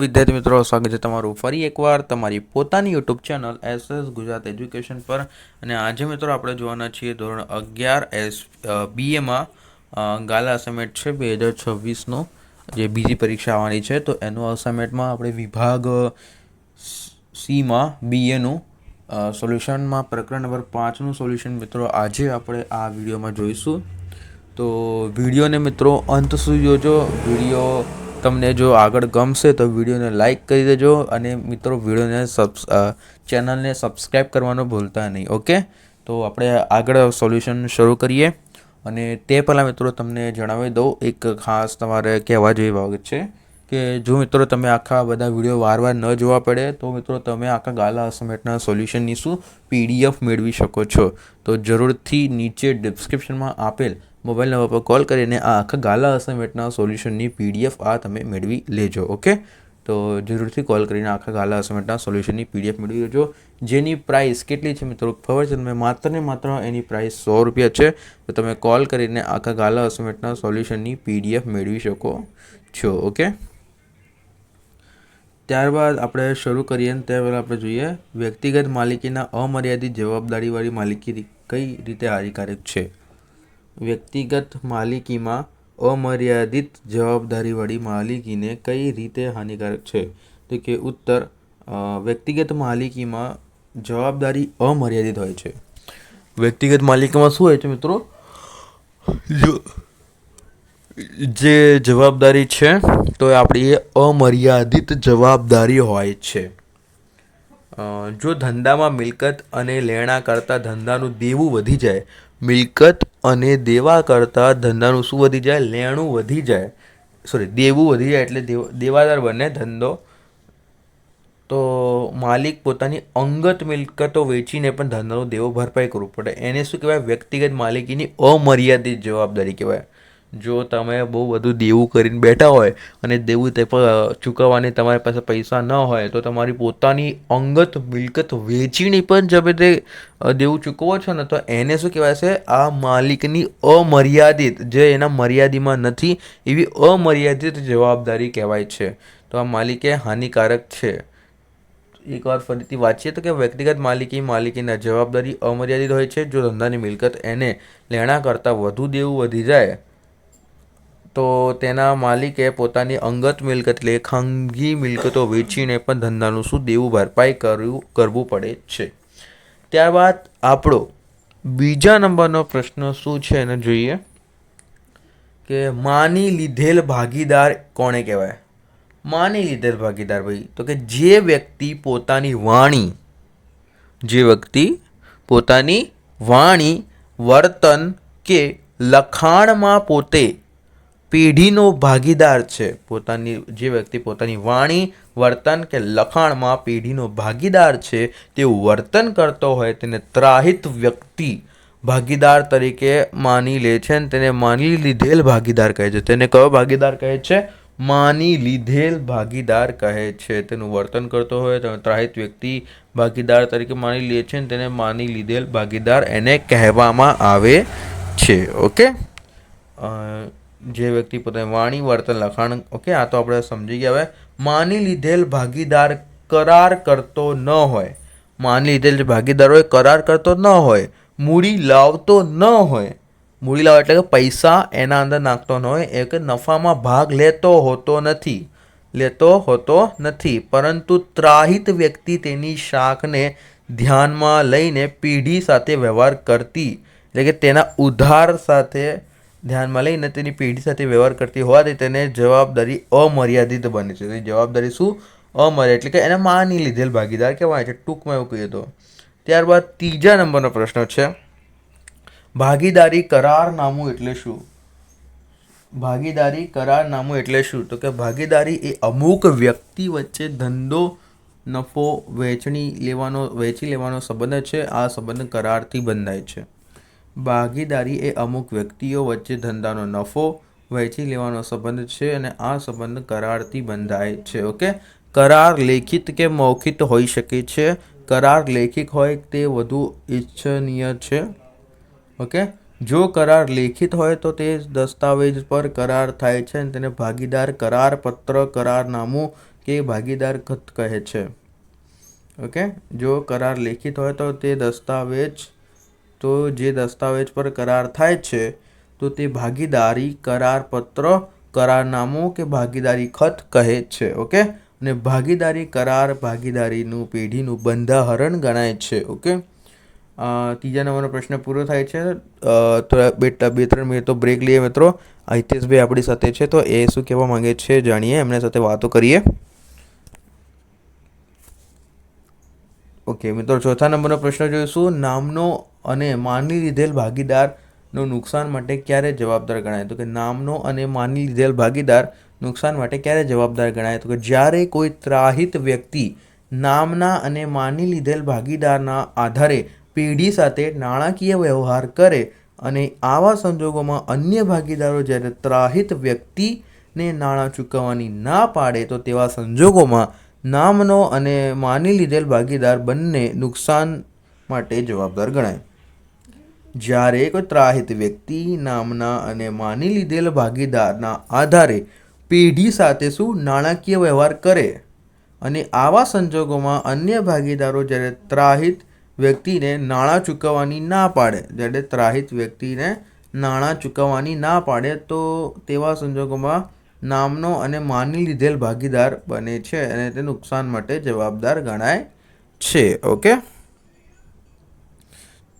વિદ્યાર્થી મિત્રો, સ્વાગત છે તમારું ફરી એકવાર તમારી પોતાની YouTube channel S S Gujarat education પર. અને આજે મિત્રો આપણે જોવાના છીએ ધોરણ અગિયાર એસ બીએમાં ગાલા અસાઇનમેન્ટ છે બે હજાર છવ્વીસનો જે બીજી પરીક્ષા આવવાની છે, તો એનું અસાઇનમેન્ટમાં આપણે વિભાગ સીમાં બીએનું સોલ્યુશનમાં પ્રકરણ નંબર પાંચનું સોલ્યુશન મિત્રો આજે આપણે આ વિડીયોમાં જોઈશું. તો વિડીયોને મિત્રો અંત સુધી જોજો. વીડિયો તમને જો આગળ ગમશે તો વિડીયોને લાઈક કરી દેજો અને મિત્રો, વિડીયોને સબ્સ ચેનલને સબસ્ક્રાઈબ કરવાનું ભૂલતા નહીં, ઓકે? તો આપણે આગળ સોલ્યુશન શરૂ કરીએ. અને તે પહેલાં મિત્રો, તમને જણાવી દઉં, એક ખાસ તમારે કહેવા જેવી બાબત છે કે જો મિત્રો, તમે આખા બધા વીડિયો વાર વાર ન જોવા પડે, તો મિત્રો, તમે આખા ગાલા અસમેટના સોલ્યુશનની શું પીડીએફ મેળવી શકો છો? તો જરૂરથી નીચે ડિસ્ક્રિપ્શનમાં આપેલ મોબાઈલ નંબર પર કોલ કરીને આ આખા ગાલા અસાઇનમેન્ટના સોલ્યુશનની પીડીએફ આ તમે મેળવી લેજો, ઓકે? તો જરૂરથી કોલ કરીને આખા ગાલા અસાઇનમેન્ટના સોલ્યુશનની પીડીએફ મેળવી લેજો. જેની પ્રાઇસ કેટલી છે મિત્રો? ખબર છે તમે માત્ર ને માત્ર એની પ્રાઇસ સો રૂપિયા છે. તો તમે કોલ કરીને આખા ગાલા અસાઇનમેન્ટના સોલ્યુશનની પીડીએફ મેળવી શકો છો, ઓકે? ત્યારબાદ આપણે શરૂ કરીએ ને તે પહેલાં આપણે જોઈએ વ્યક્તિગત માલિકીના અમર્યાદિત જવાબદારીવાળી માલિકી કઈ રીતે હાનિકારક છે? વ્યક્તિગત માલિકીમાં અમર્યાદિત જવાબદારીવાળી માલિકીને કઈ રીતે હાનિકારક છે? તો કે ઉત્તર વ્યક્તિગત માલિકીમાં જવાબદારી અમર્યાદિત હોય છે. વ્યક્તિગત માલિકીમાં શું હોય છે મિત્રો? જો જવાબદારી છે, તો આપણી અમર્યાદિત જવાબદારી હોય છે. જો ધંધામાં મિલકત અને લેણા કરતાં ધંધાનું દેવું વધી જાય, મિલકત અને દેવા કરતાં ધંધાનું શું વધી જાય? લેણું વધી જાય. સોરી દેવું વધી જાય એટલે દેવાદાર બને ધંધો. તો માલિક પોતાની અંગત મિલકતો વેચીને પણ ધંધાનો દેવો ભરપાઈ કરવું પડે. એને શું કહેવાય? વ્યક્તિગત માલિકીની અમર્યાદિત જવાબદારી કહેવાય. જો તમે બહુ બધું દેવું કરીને બેઠા હોય અને દેવું તે ચૂકવવાની તમારી પાસે પૈસા ન હોય, તો તમારી પોતાની અંગત મિલકત વેચીને પણ જમે તે દેવું ચૂકવો છો ને, તો એને શું કહેવાય છે? આ માલિકની અમર્યાદિત, જે એના મર્યાદિમાં નથી, એવી અમર્યાદિત જવાબદારી કહેવાય છે. તો આ માલિકે હાનિકારક છે. એકવાર ફરીથી વાંચીએ તો કે વ્યક્તિગત માલિકી, માલિકીના જવાબદારી અમર્યાદિત હોય છે. જો ધંધાની મિલકત એને લેણા કરતાં વધુ દેવું વધી જાય તો તેના માલિકે પોતાની અંગત મિલકત એટલે ખાનગી મિલકતો વેચીને પણ ધંધાનું શું દેવું ભરપાઈ કરવું કરવું પડે છે. ત્યારબાદ આપણો બીજા નંબરનો પ્રશ્ન શું છે એને જોઈએ. કે માની લીધેલ ભાગીદાર કોણે કહેવાય? માની લીધેલ ભાગીદાર ભાઈ. તો કે જે વ્યક્તિ પોતાની વાણી, જે વ્યક્તિ પોતાની વાણી, વર્તન કે લખાણમાં પોતે પેઢીનો ભાગીદાર છે. પોતાની, જે વ્યક્તિ પોતાની વાણી, વર્તન કે લખાણમાં પેઢીનો ભાગીદાર છે, તેવું વર્તન કરતો હોય, તેને ત્રાહિત વ્યક્તિ ભાગીદાર તરીકે માની લે છે અને તેને માની લીધેલ ભાગીદાર કહે છે. તેને કયો ભાગીદાર કહે છે? માની લીધેલ ભાગીદાર કહે છે. તેનું વર્તન કરતો હોય તો ત્રાહિત વ્યક્તિ ભાગીદાર તરીકે માની લે છે તેને માની લીધેલ ભાગીદાર એને કહેવામાં આવે છે. ઓકે? જે વ્યક્તિ પોતાની વાણી, વર્તન, લખાણ, ઓકે, આ તો આપણે સમજી ગયા હવે. માની લીધેલ ભાગીદાર કરાર કરતો ન હોય. માની લીધેલ ભાગીદાર હોય, કરાર કરતો ન હોય. મૂડી લાવતો ન હોય. મૂડી લાવ એટલે કે પૈસા એના અંદર નાખતો ન હોય. એ કે નફામાં ભાગ લેતો હોતો નથી. લેતો હોતો નથી. પરંતુ ત્રાહિત વ્યક્તિ તેની શાખને ધ્યાનમાં લઈને પેઢી સાથે વ્યવહાર કરતી, એટલે કે તેના ઉધાર સાથે ધ્યાનમાં લઈને તેની પેઢી સાથે વ્યવહાર કરતી હોવાથી તેને જવાબદારી અમર્યાદિત બને છે. જવાબદારી શું? અમર્યાદ એટલે કે એને માની લીધેલ ભાગીદાર કહેવાય છે. ટૂંકમાં એવું કહીએ તો. ત્યારબાદ ત્રીજા નંબરનો પ્રશ્ન છે. ભાગીદારી કરારનામું એટલે શું? ભાગીદારી કરારનામું એટલે શું? તો કે ભાગીદારી એ અમુક વ્યક્તિ વચ્ચે ધંધો, નફો, વેચણી લેવાનો, વેચી લેવાનો સંબંધ છે. આ સંબંધ કરારથી બંધાય છે. ભાગીદારી એ અમુક વ્યક્તિઓ વચ્ચે ધંધાનો નફો વહેંચી લેવાનો સંબંધ છે અને આ સંબંધ કરારથી બંધાય છે, ઓકે? કરાર લેખિત કે મૌખિત હોઈ શકે છે. કરાર લેખિત હોય તે વધુ ઈચ્છનીય છે, ઓકે? જો કરાર લેખિત હોય તો તે દસ્તાવેજ પર કરાર થાય છે અને તેને ભાગીદાર કરાર પત્ર, કરારનામું કે ભાગીદાર ખત કહે છે, ઓકે? જો કરાર લેખિત હોય તો તે દસ્તાવેજ તો જે દસ્તાવેજ પર કરાર થાય છે તો તે ભાગીદારી કરારપત્ર કરારનામું કે ભાગીદારી ખત કહે છે ઓકે? અને ભાગીદારી કરાર ભાગીદારીનું પેઢીનું બંધાહરણ ગણાય છે ઓકે? ત્રીજા નંબરનો પ્રશ્ન પૂરો થાય છે. અ, બે ત્રણ મિનિટ તો બ્રેક લઈએ મિત્રો. હિતેશભાઈ આપણી સાથે છે તો એ શું કહેવા માંગે છે જાણીએ. એમના સાથે વાતો કરીએ. ઓકે મિત્રો ચોથા નંબરનો પ્રશ્ન જોઈશું. નામનો અને માની લીધેલ ભાગીદારનું નુકસાન માટે ક્યારે જવાબદાર ગણાય? તો કે નામનો અને માની લીધેલ ભાગીદાર નુકસાન માટે ક્યારે જવાબદાર ગણાય? તો કે જ્યારે કોઈ ત્રાહિત વ્યક્તિ નામના અને માની લીધેલ ભાગીદારના આધારે પેઢી સાથે નાણાકીય વ્યવહાર કરે અને આવા સંજોગોમાં અન્ય ભાગીદારો જ્યારે ત્રાહિત વ્યક્તિને નાણાં ચૂકવવાની ના પાડે, તો તેવા સંજોગોમાં નામનો અને માની લીધેલ ભાગીદાર બંને નુકસાન માટે જવાબદાર ગણાય. જ્યારે કોઈ ત્રાહિત વ્યક્તિ નામના અને માની લીધેલ ભાગીદારના આધારે પેઢી સાથે શું નાણાકીય વ્યવહાર કરે અને આવા સંજોગોમાં અન્ય ભાગીદારો જ્યારે ત્રાહિત વ્યક્તિને નાણાં ચૂકવવાની ના પાડે, જ્યારે ત્રાહિત વ્યક્તિને નાણાં ચૂકવવાની ના પાડે, તો તેવા સંજોગોમાં નામનો અને માની લીધેલ ભાગીદાર બને છે અને તે નુકસાન માટે જવાબદાર ગણાય છે. ઓકે?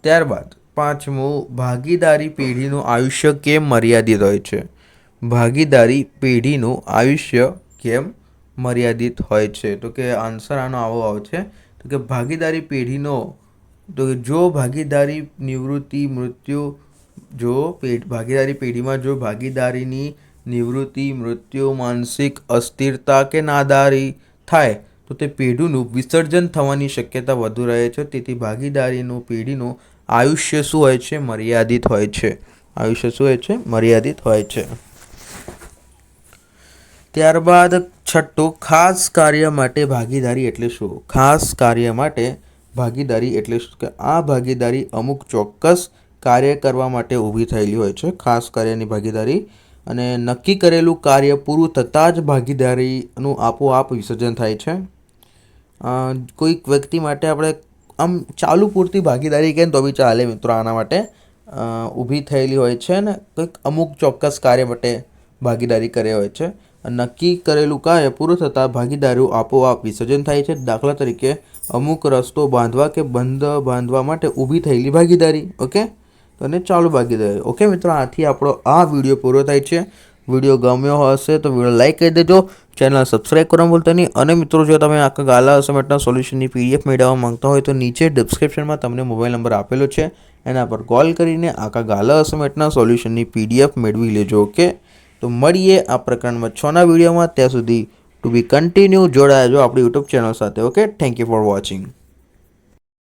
ત્યારબાદ પાંચમું, ભાગીદારી પેઢીનું આયુષ્ય કેમ મર્યાદિત હોય છે? ભાગીદારી પેઢીનું આયુષ્ય કેમ મર્યાદિત હોય છે? તો કે આન્સર આનો આવો આવશે તો કે ભાગીદારી પેઢીનો, તો જો ભાગીદારી નિવૃત્તિ મૃત્યુ, જો ભાગીદારી પેઢીમાં જો ભાગીદારીની નિવૃત્તિ મૃત્યુ માનસિક અસ્થિરતા કે નાદારી થાય, તો તે પેઢીનું વિસર્જન થવાની શક્યતા વધુ રહે છે. તેથી ભાગીદારીનું પેઢીનું આયુષ્ય શું હોય છે? મર્યાદિત હોય છે. આયુષ્ય શું હોય છે? મર્યાદિત હોય છે. ત્યારબાદ છઠ્ઠું, ખાસ કાર્ય માટે ભાગીદારી એટલે શું? ખાસ કાર્ય માટે ભાગીદારી એટલે શું? કે આ ભાગીદારી અમુક ચોક્કસ કાર્ય કરવા માટે ઊભી થયેલી હોય છે, ખાસ કાર્યની ભાગીદારી. અને નક્કી કરેલું કાર્ય પૂરું થતાં જ ભાગીદારીનું આપોઆપ વિસર્જન થાય છે. કોઈક વ્યક્તિ માટે આપણે આમ ચાલુ પૂરતી ભાગીદારી કહે તો બી ચાલે મિત્રો આના માટે. ઊભી થયેલી હોય છે ને, કંઈક અમુક ચોક્કસ કાર્ય માટે ભાગીદારી કરે હોય છે. નક્કી કરેલું કાર્ય પૂરું થતાં ભાગીદારો આપોઆપ વિસર્જન થાય છે. દાખલા તરીકે અમુક રસ્તો બાંધવા કે બંધ બાંધવા માટે ઊભી થયેલી ભાગીદારી, ઓકે? તો અને ચાલુ ભાગીદારી. ઓકે મિત્રો, આથી આપણો આ વીડિયો પૂરો થાય છે. વીડિયો ગમ્યો હશે તો વીડિયો લાઈક કરી દેજો. ચેનલ સબસ્ક્રાઇબ કરવાનું ભૂલતા નહીં. અને મિત્રો, જો તમે આખા ગાલા અસમેટના સોલ્યુશનની પીડીએફ મેળવવા માંગતા હોય તો નીચે ડિસ્ક્રિપ્શનમાં તમને મોબાઈલ નંબર આપેલો છે. એના પર કોલ કરીને આખા ગાલા અસમેટના સોલ્યુશનની પીડીએફ મેળવી લેજો, ઓકે? તો મળીએ આ પ્રકરણમાં છના વિડીયોમાં. ત્યાં સુધી ટુ બી કન્ટિન્યુ જોડાયા જો આપણી યુટ્યુબ ચેનલ સાથે, okay? Thank you for watching